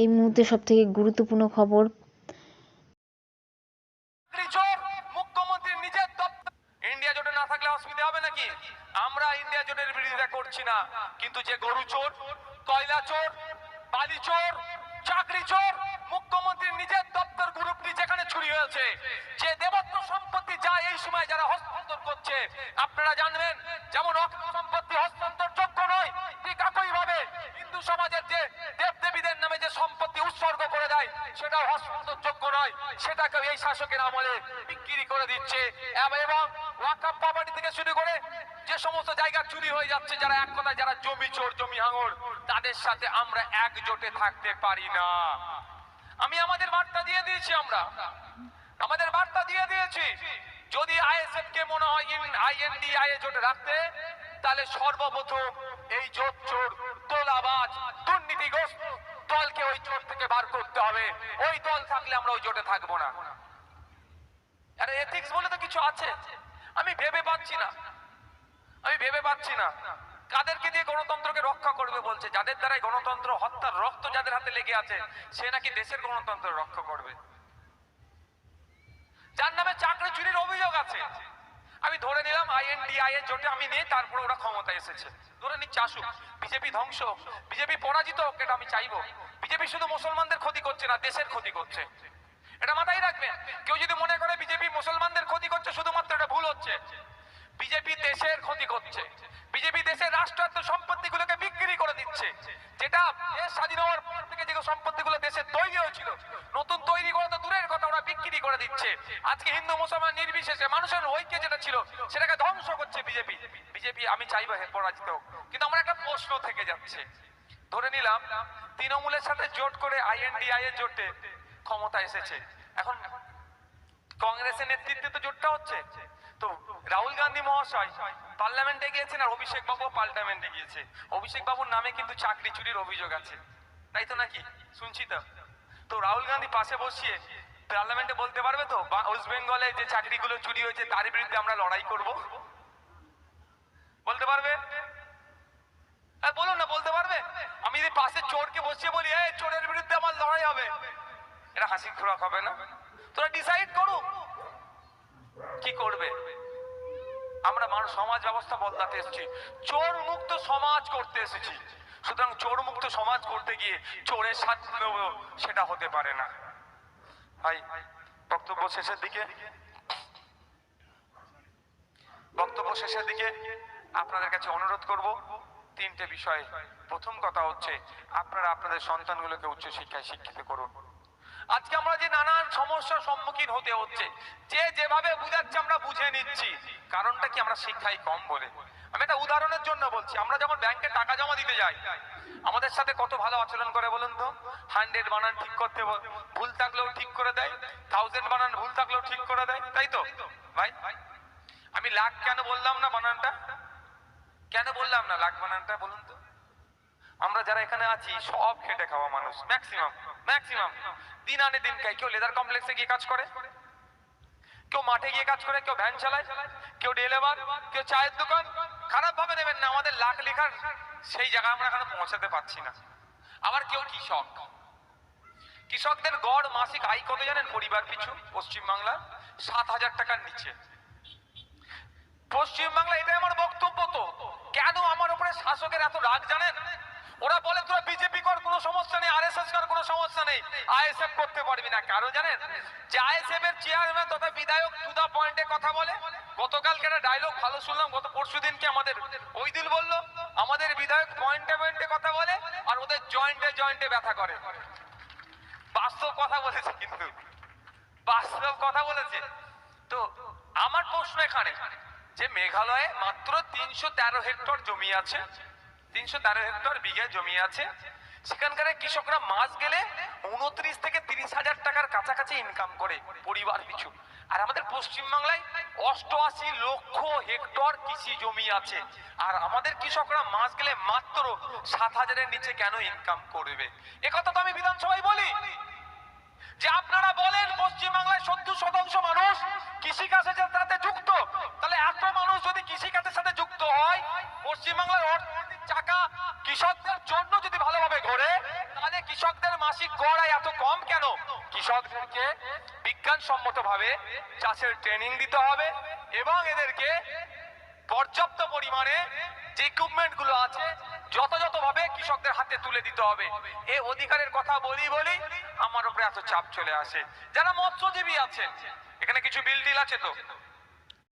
এই মুহূর্তে সবথেকে গুরুত্বপূর্ণ খবর। চাকরি মুখ্যমন্ত্রীর নিজের দপ্তর যেখানে চুরি হয়েছে, যে সম্পত্তি যা এই সময় যারা হস্তান্তর করছে, আপনারা জানবেন, যেমন সম্পত্তি দেয় সেটাও হস্তান্তর যোগ্য নয়। সেটাকে এই শাসকের আমলে বিক্রি করে দিচ্ছে। এবং ওয়াকাপ থেকে শুরু করে যে সমস্ত জায়গা চুরি হয়ে যাচ্ছে, যারা এক কথায় যারা জমি চোর, জমি হাঙর, তাদের সাথে আমরা একজোটে থাকতে পারি না। আমি আমাদের বার্তা দিয়ে দিয়েছি আমরা। আমাদের বার্তা দিয়ে দিয়েছি, যদি আইএসএফ কে মনে হয় এ জোটে রাখতে, তাহলে সর্বপ্রথম এই জোট চোর, তোলাবাজ, দুর্নীতিগ্রস্ত দলকে ওই জোট থেকে বার করতে হবে। ওই দল থাকলে আমরা ওই জোটে থাকব না। আরে এথিক্স বলে তো কিছু আছে। আমি ভেবে পাচ্ছি না। আমি ভেবে পাচ্ছি না। কাদেরকে দিয়ে গণতন্ত্রকে রক্ষা করবে বলছে? যাদের দ্বারাই গণতন্ত্র, হত্যার রক্ত যাদের হাতে লেগে আছে, সে নাকি দেশের গণতন্ত্র রক্ষা করবে? যার নামে চাকরি চুরির অভিযোগ আছে। আমি ধরে নিলাম আইএনডিআই এর জোটে আমি নিয়ে তারপরে ওরা ক্ষমতা এসেছে। ধরে নিচ্ছি, আসুক। বিজেপি ধ্বংস, বিজেপি পরাজিত হোক, এটা আমি চাইব। বিজেপি শুধু মুসলমানদের ক্ষতি করছে না, দেশের ক্ষতি করছে। এটা মাথায় রাখবেন। কেউ যদি মনে করে বিজেপি মুসলমানদের ক্ষতি করছে, শুধুমাত্র এটা ভুল হচ্ছে। বিজেপি দেশের ক্ষতি করছে। বিজেপি দেশের রাষ্ট্রায়ত্ত সম্পত্তিগুলোকে বিক্রি করে দিচ্ছে। যেটা দেশ স্বাধীন হওয়ার পর থেকে যে সম্পত্তিগুলো দেশে তৈরি হয়েছিল, নতুন তৈরি করে তো দূরের কথা, ওরা বিক্রি করে দিচ্ছে। আজকে হিন্দু, মুসলমান নির্বিশেষে মানুষের ঐক্য যেটা ছিল, সেটাকে ধ্বংস করছে বিজেপি। বিজেপি, আমি চাইব পরাজিত কিন্তু আমার একটা প্রশ্ন থেকে যাচ্ছে। ধরে নিলাম, তৃণমূলের সাথে জোট করে আইএনডিআই এর জোটে ক্ষমতা এসেছে। এখন কংগ্রেসের নেতৃত্বে তো জোটটা হচ্ছে। তো রাহুল গান্ধী মহাশয় পার্লামেন্টে গিয়েছেন আর অভিষেক বাবু পার্লামেন্টে গিয়েছে। অভিষেক বাবুর নামে কিন্তু চাকরি চুরির অভিযোগ আছে। তাই তো নাকি? শুনছি তো। তো রাহুল গান্ধী পাশে বসিয়ে পার্লামেন্টে বলতে পারবে তো? ওয়েস্ট বেঙ্গলে যে চাকরিগুলো চুরি হয়েছে তার বিরুদ্ধে আমরা লড়াই করব? বলতে পারবে? বলুন না, বলতে পারবে? আমি যদি পাশে চোরকে বসিয়ে বলি, এই, চোরের বিরুদ্ধে আমার লড়াই হবে। এটা হাসি খোরাক হবে না? তোরা ডিসাইড করুক কি করবে? আমরা মানুষ, সমাজ ব্যবস্থা বদলাতে এসেছি। চোর মুক্ত সমাজ করতে এসেছি। সুতরাং চোর মুক্ত সমাজ করতে গিয়ে চোরের সাথে সেটা হতে পারে না। ভাই, বক্তব্য শেষের দিকে। বক্তব্য শেষের দিকে আপনাদের কাছে অনুরোধ করব। তিনটে বিষয়। প্রথম কথা হচ্ছে, আপনারা আপনাদের সন্তানগুলোকে উচ্চশিক্ষায় শিক্ষিত করুন। আজকে আমরা যে নানান সমস্যার সম্মুখীন হতে হচ্ছে, যে যেভাবে বুঝাচ্ছে আমরা বুঝে নিচ্ছি। কারণটা কি আমরা শিক্ষাই কম বলে? আমি একটা উদাহরণের জন্য বলছি, আমরা যখন ব্যাংকে টাকা জমা দিতে যাই, আমাদের সাথে কত ভালো আচরণ করে বলুন তো? হান্ড্রেড বানান ঠিক করতে ভুল থাকলেও ঠিক করে দেয় থাউজেন্ড বানান ভুল থাকলেও ঠিক করে দেয়, তাই তো? ভাই, আমি লাখ কেন বললাম না বানানটা? কেন বললাম না লাখ বানানটা বলুন তো? আমরা যারা এখানে আছি, সব খেটে খাওয়া মানুষ ম্যাক্সিমাম ম্যাক্সিমাম দিন আনে দিন খাই কেউ লেদার কমপ্লেক্সে গিয়ে কাজ করে, কেউ মাঠে গিয়ে কাজ করে, কেউ ভ্যান চালায়, কেউ ডেলিভার কেউ চায়ের দোকান। খারাপ ভাবে নেবেন না, আমাদের লাখ লেখার সেই জায়গায় আমরা এখানে পৌঁছাতে পারছি না। আবার কেউ কৃষক। কৃষকদের গড় মাসিক আয় কত জানেন? পরিবার পিছু পশ্চিমবাংলা সাত হাজার টাকার নিচে। পশ্চিমবাংলা এটাই আমার বক্তব্য তো। কেন আমার উপরে শাসকের এত রাগ জানেন? ওরা বলে, তোরা বিজেপি কর, কোনো সমস্যা নেই, আরএসএস কর, কোনো সমস্যা নেই। আইএসএফ করতে পারবি না কারণ জানেন? যে আইএসএফ এর চেয়ারম্যান তথা বিধায়ক টু পয়েন্টে কথা বলে, গতকালকে একটা ডায়লগ ভালো শুনলাম, গত পরশু দিনকে আমাদের ওই দিন বলল, আমাদের বিধায়ক পয়েন্টে পয়েন্টে কথা বলে আর ওদের জয়েন্টে জয়েন্টে ব্যথা করে। বাস্তব কথা বলেছে কিন্তু। বাস্তব কথা বলেছে। তো, আমার প্রশ্ন এখানে যে মেঘালয়ে মাত্র তিনশো তেরো হেক্টর জমি আছে, তিনশো তেরো হেক্টর বিঘে জমি আছে, সেখানকার কৃষকরা মাস গেলে উনত্রিশ থেকে তিরিশ হাজার টাকার কাছাকাছি ইনকাম করে পরিবার পিছু। আর আমাদের পশ্চিমবাংলায় অষ্টআশি লক্ষ হেক্টর কৃষি জমি আছে। আর আমাদের কৃষকরা মাস গেলে মাত্র সাত হাজারের নিচে কেন ইনকাম করবে? একথা তো আমি বিধানসভায় বলি। যে আপনারা বলেন পশ্চিমবাংলায় সত্তর শতাংশ মানুষ কৃষিকাজের সাথে যুক্ত পশ্চিমবাংলার অর্থনৈতিক চাকা কৃষকদের জন্য যদি ভালোভাবে ঘোরে, তাহলে কৃষকদের মাসিক গড় এত কম কেন? কৃষকদেরকে বিজ্ঞানসম্মত ভাবে চাষের ট্রেনিং দিতে হবে এবং এদেরকে পর্যাপ্ত পরিমাণে যে ইকুইপমেন্টগুলো আছে, যথাযথভাবে কৃষকদের হাতে তুলে দিতে হবে। এই অধিকারের কথা বলি বলি আমার উপরে এত চাপ চলে আসে। যারা মৎস্যজীবী আছেন, এখানে কিছু বিল টিল আছে তো?